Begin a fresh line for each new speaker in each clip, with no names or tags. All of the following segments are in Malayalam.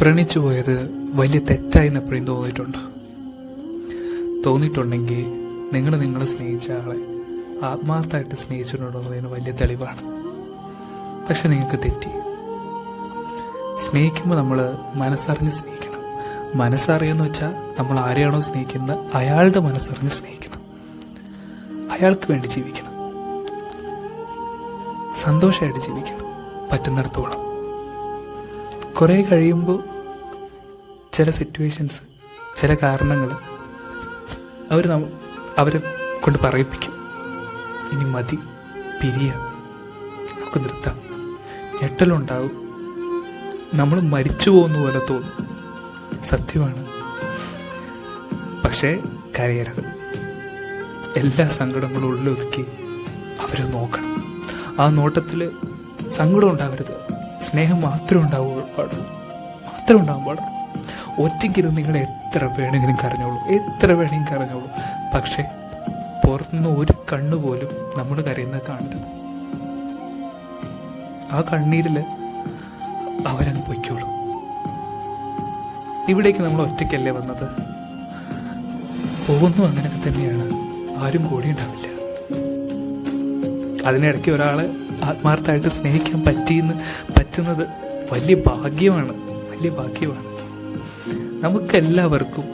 പ്രണയിച്ചു പോയത് വലിയ തെറ്റായി എപ്പോഴും തോന്നിയിട്ടുണ്ട്. തോന്നിയിട്ടുണ്ടെങ്കിൽ നിങ്ങൾ നിങ്ങളെ സ്നേഹിച്ച ആളെ ആത്മാർത്ഥമായിട്ട് സ്നേഹിച്ചിട്ടുണ്ടോന്നതിന് വലിയ തെളിവാണ്. പക്ഷെ നിങ്ങൾക്ക് തെറ്റി. സ്നേഹിക്കുമ്പോൾ നമ്മൾ മനസ്സറിഞ്ഞ് സ്നേഹിക്കണം. മനസ്സറിയെന്ന് വെച്ചാൽ നമ്മൾ ആരെയാണോ സ്നേഹിക്കുന്നത് അയാളുടെ മനസ്സറിഞ്ഞ് സ്നേഹിക്കണം. അയാൾക്ക് വേണ്ടി ജീവിക്കണം. സന്തോഷമായിട്ട് ജീവിക്കണം. പറ്റുന്നിടത്തോളം. കുറേ കഴിയുമ്പോൾ ചില സിറ്റുവേഷൻസ് ചില കാരണങ്ങൾ അവർ അവരെ കൊണ്ട് പറയിപ്പിക്കും. ഇനി മതി പിരിയ നമുക്ക് നിർത്താം. ഞെട്ടലുണ്ടാവും. നമ്മൾ മരിച്ചു പോകുന്ന പോലെ തോന്നും. സത്യമാണ്. പക്ഷേ കരയരുത്. എല്ലാ സങ്കടങ്ങളും ഉള്ളിലൊതുക്കി അവരെ നോക്കണം. ആ നോട്ടത്തിൽ സങ്കടം ഉണ്ടാവരുത്. സ്നേഹം മാത്രമേ ഉണ്ടാവുള്ളൂ പാടുള്ളൂ. മാത്രമേ ഉണ്ടാകാൻ പാടുള്ളൂ. ഒറ്റയ്ക്കിരുന്ന് നിങ്ങൾ എത്ര വേണമെങ്കിലും കരഞ്ഞോളൂ എത്ര വേണമെങ്കിലും കരഞ്ഞോളൂ. പക്ഷേ പുറത്തുനിന്ന് ഒരു കണ്ണു പോലും നമ്മൾ കരയുന്നത് കാണരുത് ആ കണ്ണീരിൽ അവരങ്ങ് പൊയ്ക്കോളും. ഇവിടേക്ക് നമ്മൾ ഒറ്റയ്ക്കല്ലേ വന്നത്? പോകുന്നു അങ്ങനെയൊക്കെ തന്നെയാണ്. ആരും കൂടി ഉണ്ടാവില്ല. അതിനിടയ്ക്ക് ഒരാളെ ആത്മാർത്ഥമായിട്ട് സ്നേഹിക്കാൻ പറ്റിയെന്ന് പറ്റുന്നത് വലിയ ഭാഗ്യമാണ് വലിയ ഭാഗ്യമാണ്. നമുക്കെല്ലാവർക്കും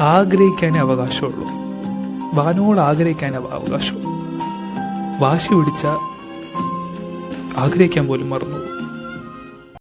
ആഗ്രഹിക്കാനേ അവകാശമുള്ളൂ. വാനോട് ആഗ്രഹിക്കാനേ അവകാശമുള്ളൂ. വാശി പിടിച്ച ആഗ്രഹിക്കാൻ പോലും മറന്നു പോകും